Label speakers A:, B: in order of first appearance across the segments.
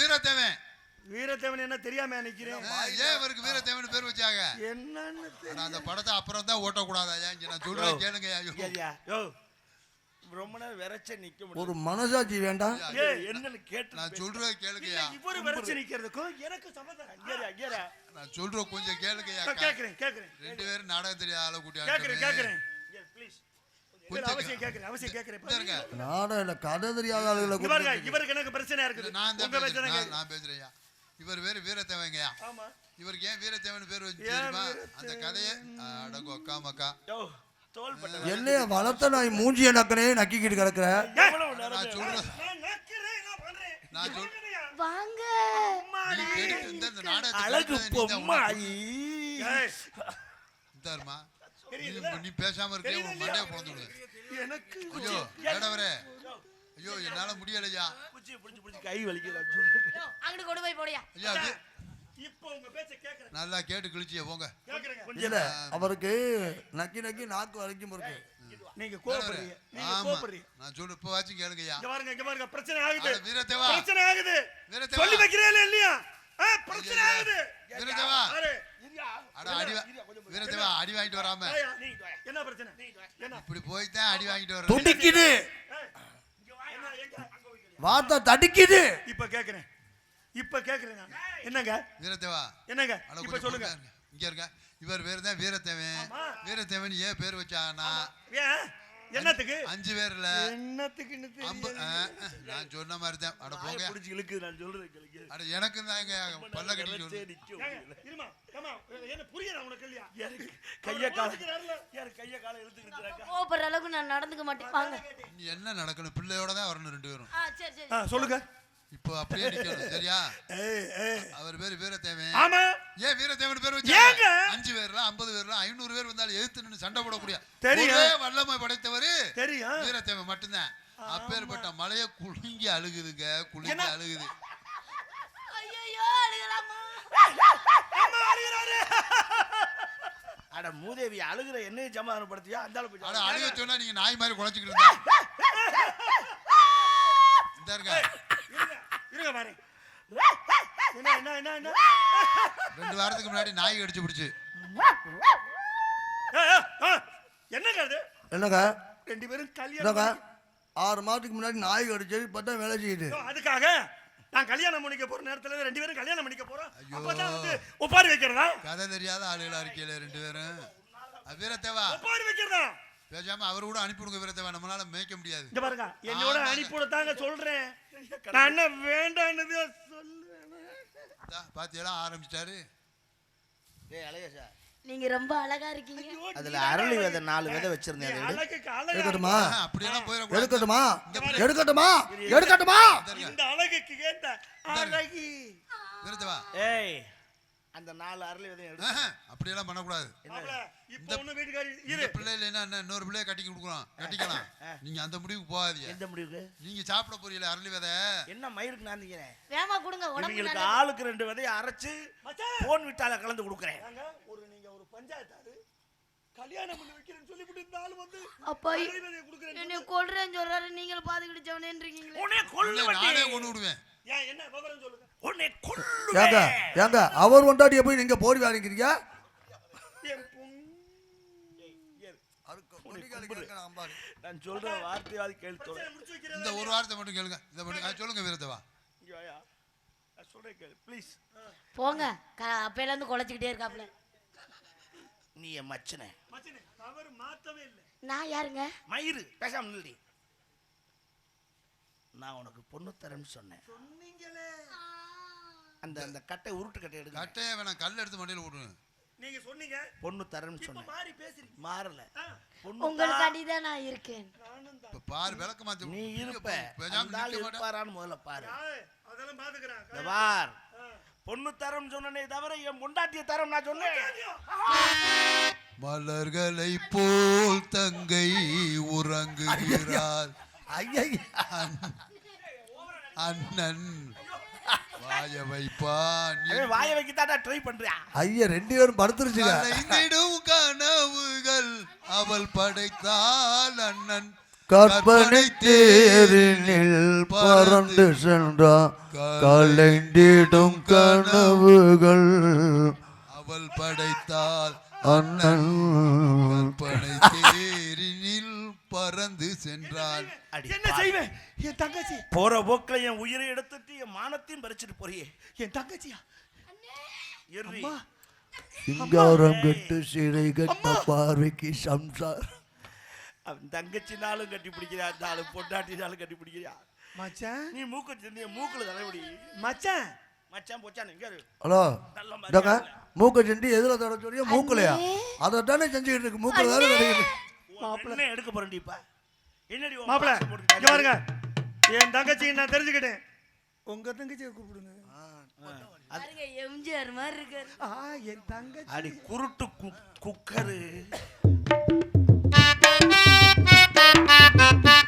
A: வீரத்தேவன்.
B: வீரத்தேவன் என்ன தெரியாம நிக்கிறேன்?
A: ஏன் இவருக்கு வீரத்தேவன் பேர் வச்சாங்க?
B: என்னன்னு
A: அந்த படத்தை அப்புறம் தான் ஓட்டக்கூடாது? ஐயா இங்க நான் சொல்றேன் கேளுங்க ஐயா
B: தெரியா யோ ரொம்ப நேரம் விரைச்ச நிக்க முடியும்
C: ஒரு மனசாட்சி வேண்டாம்.
B: என்னன்னு கேட்டு
A: நான். சொல்றேன் கேளுங்கய்யா
B: இவரு விரைச்சு நிக்கிறதுக்கும் எனக்கு அங்கேயா அங்கேயா
A: நான் சொல்றேன் கொஞ்சம் கேளுங்கய்யா
B: கேக்குறேன் கேக்குறேன்.
A: ரெண்டு பேரும் நாடகம் தெரியாத ஆளை கூட்டி
B: கேக்குறேன். கேக்குறேன். ப்ளீஸ் அவசியம் கேக்குறேன் அவசியம் கேக்குறேன்.
C: நாடகம் இல்ல கதை தெரியாத ஆளுகளை
B: இவருக்கு எனக்கு பிரச்சனையா
A: இது
B: இருக்குது
A: நான் தான் பேசுறேன்
B: பிரச்சனை
A: நான் பேசுறேன்யா இவர் பேரு வீரத்தேவங்கய்யா
B: ஆமா
A: இவருக்கு ஏன் வீரத்தேவன் பேர் வச்சு? அந்த கதையை அக்கா மக்கா
B: பட்ட
C: என்னைய வளர்த்த நாய் மூஞ்சிய நக்கனே நக்கிக்கிட்டு கிடக்குற
A: நான் சொல்றேன்.
B: நான் நக்கிறேன் நான் பண்றேன்
A: நான் சொல்
D: வாங்க
A: நீ கெடுத்து இந்த இந்த நாடகத்தை
B: அழகு
A: கெடுத்தது நீ தான்
B: பொம்மாயி ஏய்,
A: இந்தாருமா நீ நீ பேசாம இருக்கே உன் மண்டைய பிறந்து விடு
B: எனக்கு
A: ஐயோ என்னால முடியலையா?
B: குச்சி புடிச்சு புடிச்சு கை வலிக்குது சொல்றேன்
D: அங்கிட்டு கொண்டு போய் போடியா?
A: ஐயா அது
B: இப்போ உங்க பேச்ச கேக்குறேன்.
A: நல்லா கேட்டு கிழிச்சிய போங்க.
C: அவருக்கு நக்கி நக்கி நாக்கு வரைக்கும் இருக்கு.
B: நீங்க கோபப்படுறீங்க நீங்க கோபப்படுறீங்க
A: நான் சொல்லு இப்ப வாச்சும் கேளுங்கய்யா.
B: இங்க பாருங்க இங்க பாருங்க பிரச்சனை ஆகுது.
A: வீரத்தேவா.
B: பிரச்சனை ஆகுது.
A: வீரத்தேவா.
B: சொல்லி வைக்கிறேன் இல்லையா? பிரச்சனை ஆகுது.
A: வீரத்தேவா.
B: பாரு, இருயா.
A: அட வாங்கிட்டு வராம.
B: என்ன பிரச்சனை? என்ன?
A: இப்படி போய் தான் அடி வாங்கிட்டு வர்றது.
C: துடிக்குது. வார்த்தை தடிக்குது.
B: இப்ப கேக்குறேன். இப்ப கேக்குறேன் நான். என்னங்க?
A: வீரத்தேவா
B: என்னங்க?
A: அட
B: இப்ப சொல்லுங்க.
A: இங்க இருக்க. இவர் பேர் தான் வீரத்தேவன். வீரத்தேவன் ஏன் பேர் வச்சாங்கன்னா
B: என்னத்துக்கு?
A: அஞ்சு பேர்ல. ஆ, நான் சொன்ன மாதிரி தான் அட போங்க.
B: புடிச்சு இழுக்குது நான் சொல்றது கேளுங்க.
A: அட எனக்கு தான் எங்க பல்ல கட்டி சொல்லு.
B: இருமா. என்ன புரியுதா உனக்கு இல்லையா? எனக்கு கைய கால எனக்கு கைய கால இழுத்துக்கிட்டு இருக்காங்க.
D: கோபப்படுற அளவுக்கு நான் நடந்துக்க மாட்டேன். வாங்க.
A: நீ என்ன நடக்கணும்? பிள்ளையோட தான் வரணும் ரெண்டு பேரும்.
D: சரி சரி.
B: சொல்லுங்க.
A: இப்போ அப்படியே நிக்கணும் சரியா?
B: ஏய், ஏய்.
A: அவர் பேர் வீரத்தேவன்.
B: ஆமா.
A: ஏன் வீரத்தேவன் பேர்
B: ஏங்க?
A: வச்சாங்க அஞ்சு ஐநூறு பேர் வந்தாலும் எதிர்த்து நின்னு சண்டை போடக்கூடிய
B: தெரியும்.
A: வல்லமை படைத்தவர்
B: தெரியும்.
A: வீரத்தேவன் மட்டும்தான். அப்பேற்பட்ட மலைய குலுங்கி அழுகுதுங்க குலுங்கி
B: என்ன?
A: அழுகுது.
D: ஐயோ அழுகலாமா?
B: அட மூதேவி அழுகுற என்னையும் சமாதானப்படுத்தியா? அந்த
A: அழுக சொன்னா நீங்க நாய் மாதிரி குலைச்சிக்கிட்டு இருந்தா. இந்த இருங்க.
B: இருங்க, இருங்க பாரு. என்ன என்ன என்ன என்ன?
A: ரெண்டு வாரத்துக்கு முன்னாடி நாய் கடிச்சு பிடிச்சு.
B: என்னங்க அது?
C: என்னங்க?
B: ரெண்டு பேரும் கல்யாணம்
C: ஆறு மாதத்துக்கு முன்னாடி நாய் கடிச்சது பார்த்தா வேலை செய்யுது.
B: அதுக்காக நான் கல்யாணம் பண்ணிக்க போற நேரத்துல ரெண்டு பேரும் கல்யாணம் பண்ணிக்க போறோம். அப்பதான் வந்து ஒப்பாரி வைக்கிறதா?
A: கதை தெரியாத ஆளுகளா இருக்கீங்களே ரெண்டு பேரும். வீரத்தேவா.
B: ஒப்பாரி வைக்கிறதா?
A: பேசாம அவர் கூட அனுப்பிவிடுங்க வீரத்தேவா நம்மளால மேய்க்க முடியாது.
B: இங்க பாருங்க என்னோட. அனுப்பிவிட தாங்க சொல்றேன். நான் என்ன வேண்டான்னு சொல்லுவேன்.
A: பாத்தியெல்லாம் ஆரம்பிச்சிட்டாரு
D: நீங்க ரொம்ப அழகா இருக்கீங்க.
E: அதுல அரளி விதை? நாலு விதை வச்சிருந்தேன்
C: எடுக்கட்டுமா? எடுக்கட்டுமா? எடுக்கட்டுமா? எடுக்கட்டுமா?
B: இந்த அழகுக்கு கேட்ட அழகி.
A: வீரத்தேவா
E: ஏய் அந்த நாலு அரளி
A: ஆஹ், அப்படியெல்லாம் பண்ணக்கூடாது.
B: இப்ப ஒண்ணு வீட்டுக்காரி
A: இந்த
B: இரு.
A: பிள்ளை இல்லைன்னா என்ன இன்னொரு பிள்ளைய கட்டி கொடுக்குறோம் கட்டிக்கலாம். நீங்க அந்த முடிவுக்கு போகாதீங்க.
E: எந்த முடிவுக்கு?
A: நீங்க சாப்பிட போறீங்களே அரளி விதை?
E: என்ன மயிருக்கு நான்
D: வேமா கொடுங்க உடம்பு
E: இவங்களுக்கு
D: நல்லது.
E: ஆளுக்கு ரெண்டு விதையை அரைச்சு போன் விட்டால கலந்து கொடுக்குறேன்.
B: ஒரு பஞ்சாயத்தாரு கல்யாணம் பண்ணி வைக்கிறேன்னு சொல்லிவிட்டு இந்த ஆளு வந்து
D: அப்பா என்னை கொல்றேன்னு சொல்றாரு நீங்களும் பாத்துக்கிட்டு இருக்கீங்களே
E: உன்னை
A: நானே கொண்டு விடுவேன்
B: ஏன் என்ன விவரம் சொல்லுங்க?
E: உன்னை
C: ஏங்க
E: கொல்லுவேன்
C: ஏங்க அவர் கொண்டாடிய போய் நீங்க போடி வாங்கிக்கிறீங்க
B: என் பொண்ணு
E: நான் சொல்ற வார்த்தையாவது கேள்வி
B: முடிச்சு வைக்கிறேன்.
A: இந்த ஒரு வாரத்தை மட்டும் கேளுங்க. இதை மட்டும் ஆ, சொல்லுங்க வீரத்தேவா
B: இங்க வாயா. நான் சொல்றேன் கேளு ப்ளீஸ்
D: போங்க. க- அப்பையில இருந்து குலைச்சிக்கிட்டே இருக்காப்ல.
E: நீ என் மச்சனை.
B: மச்சனே அவர் மாத்தவே இல்லை.
D: நான் யாருங்க?
E: மயிறு பேசாம நான் உனக்கு பொண்ணு தரேன்னு சொன்னேன்.
B: சொன்னீங்களே.
E: அந்த அந்த கட்டை உருட்டு கட்டை எடுக்க
A: கட்டையை வேணாம் கல் எடுத்து மண்டையில் விடுங்க
B: நீங்க சொன்னீங்க.
E: பொண்ணு தரேன்னு சொன்னேன்.
B: மாறி பேசுறீங்க
E: மாறல. பொண்ணு
D: உங்களுக்காண்டி தான் நான் இருக்கேன்.
A: இப்ப பாரு விளக்க மாத்தி
E: நீ இருப்ப. அந்த ஆள் இருப்பாரான்னு முதல்ல பாரு.
B: அதெல்லாம் பாத்துக்கிறேன்.
E: பார். பொண்ணு தரம் சொன்னனே தவிர என் பொண்டாட்டிய தரம் நான் சொன்னேன்.
A: மலர்களை போல் தங்கை உறங்குகிறார். அண்ணன். வாய வைப்பான்.
E: வாயை வைக்கத்தாடா ட்ரை பண்றியா?
C: ஐயா ரெண்டு பேரும் படுத்துருச்சுங்க.
A: கலைந்திடும் கனவுகள் அவள் படைத்தாள் அண்ணன்.
C: கற்பனை தேரினில் பறந்து சென்றான் கலைந்திடும் கனவுகள்.
F: அவள் படைத்தால்
C: அண்ணன்.
F: தேரினில் பறந்து சென்றாள்
B: என்ன செய்வேன் என் தங்கச்சி.
E: போற போக்குல என் உயிரை எடுத்துட்டு என் மானத்தையும் பறிச்சுட்டு போறியே.
B: என் தங்கச்சியா?
C: சிங்காரம் கட்டு சிறை கட்ட பார்வைக்கு சம்சார்
E: அவன் தங்கச்சினாலும் கட்டி பிடிக்கிறா அந்த ஆளு பொண்டாட்டினாலும் கட்டி பிடிக்கிறா
B: மச்சான்.
E: நீ மூக்கு சிந்திய மூக்குல தலைவடி
B: மச்சான்.
E: மச்சான் பொச்சான் இங்க இரு.
C: ஹலோ.
E: மரியாதை.
C: மூக்கை செஞ்சு எதுல தட சொல்லியோ மூக்கலையா? அதை தானே செஞ்சுக்கிட்டு இருக்கு மூக்கில் தானே
E: என்ன எடுக்க போறேன்டிப்பா என்னடி உன்
B: மாப்பிள
E: பாசம் போட்டு
B: இங்க பாருங்க. என் தங்கச்சி நான் தெரிஞ்சுக்கிட்டேன். உங்க தங்கச்சியை கூப்பிடுங்க.
G: பாருங்க எம்ஜிஆர் மாதிரி இருக்காரு.
B: ஆ என் தங்கச்சி.
E: அடி குருட்டு குக்கரு.
F: Thank.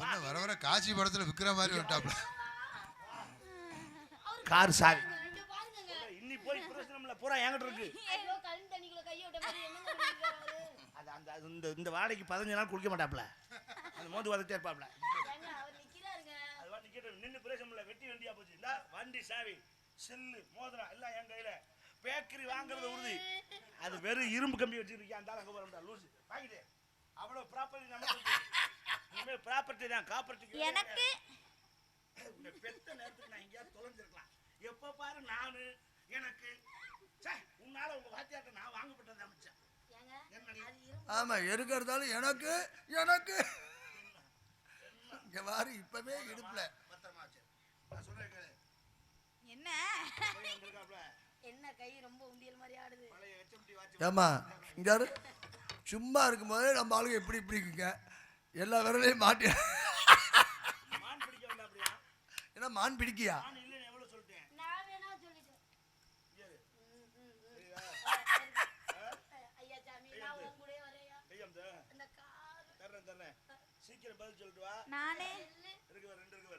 F: வர வர காட்சி படத்துல விக்கிற மாதிரி விட்டாப்ல
E: கார் சாவி. இன்னி போய் பிரச்சனை பூரா என்கிட்ட இருக்கு. அது அந்த அது இந்த இந்த வாடகைக்கு பதினஞ்சு நாள் குளிக்க மாட்டாப்ல. அந்த மோந்து வந்துட்டே இருப்பாப்ல. நின்னு பிரச்சனை இல்லை வெட்டி வண்டியா போச்சு. இந்த வண்டி சாவி செல்லு மோதிரம் எல்லாம் என் கையில. பேக்கரி வாங்குறது உறுதி. அது வெறும் இரும்பு கம்பி வச்சிருக்கேன் அந்த அங்க வரண்டா லூசு. வாங்கிட்டு அவ்வளவு ப்ராப்பர்ட்டி இருக்கு. இனிமே ப்ராப்பர்ட்டி தான் காப்பர்ட்டி
D: எனக்கு
E: உன்னை பெத்த நேரத்துக்கு நான் எங்கேயாவது தொலைஞ்சிருக்கலாம். எப்ப பாரு நானு எனக்கு. ச்சே, உன்னால உங்க வாத்தியார்ட்ட நான் வாங்கப்பட்டது அமைச்சேன்
C: ஆமா எருக்கிறதாலும் எனக்கு எனக்கு. இங்க பாரு இப்பவே இடுப்புல.
D: என்ன?
G: என்ன கை ரொம்ப உண்டியல் மாதிரி ஆடுது.
C: ஏமா இங்க சும்மா இருக்கும்போதே நம்ம ஆளுங்க எப்படி இப்படி இருக்குங்க. எல்லா விரலையும் மாட்டி ஏன்னா மான் பிடிக்கியா?
E: சீக்கிரம் பதில் சொல்லிட்டு வா.
D: நானே.
E: இருக்கு ரெண்டு இருக்கு.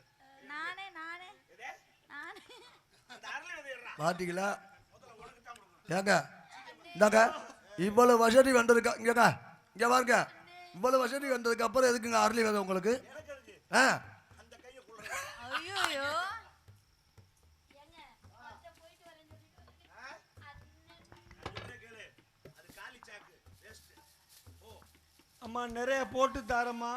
D: நானே நானே? நானே.
E: கொடுக்கணும்.
C: ஏங்க இந்தாங்க இவ்வளவு வசதி வந்ததுக்கா இங்கங்க இங்க பாருங்க இவ்வளவு வசதி வந்ததுக்கு அப்புறம் எதுக்குங்க அரளி விதை உங்களுக்கு. ஆ
E: அந்த கையை குள்ள
D: ஐயோ.
B: அம்மா நிறைய போட்டு தாரம்மா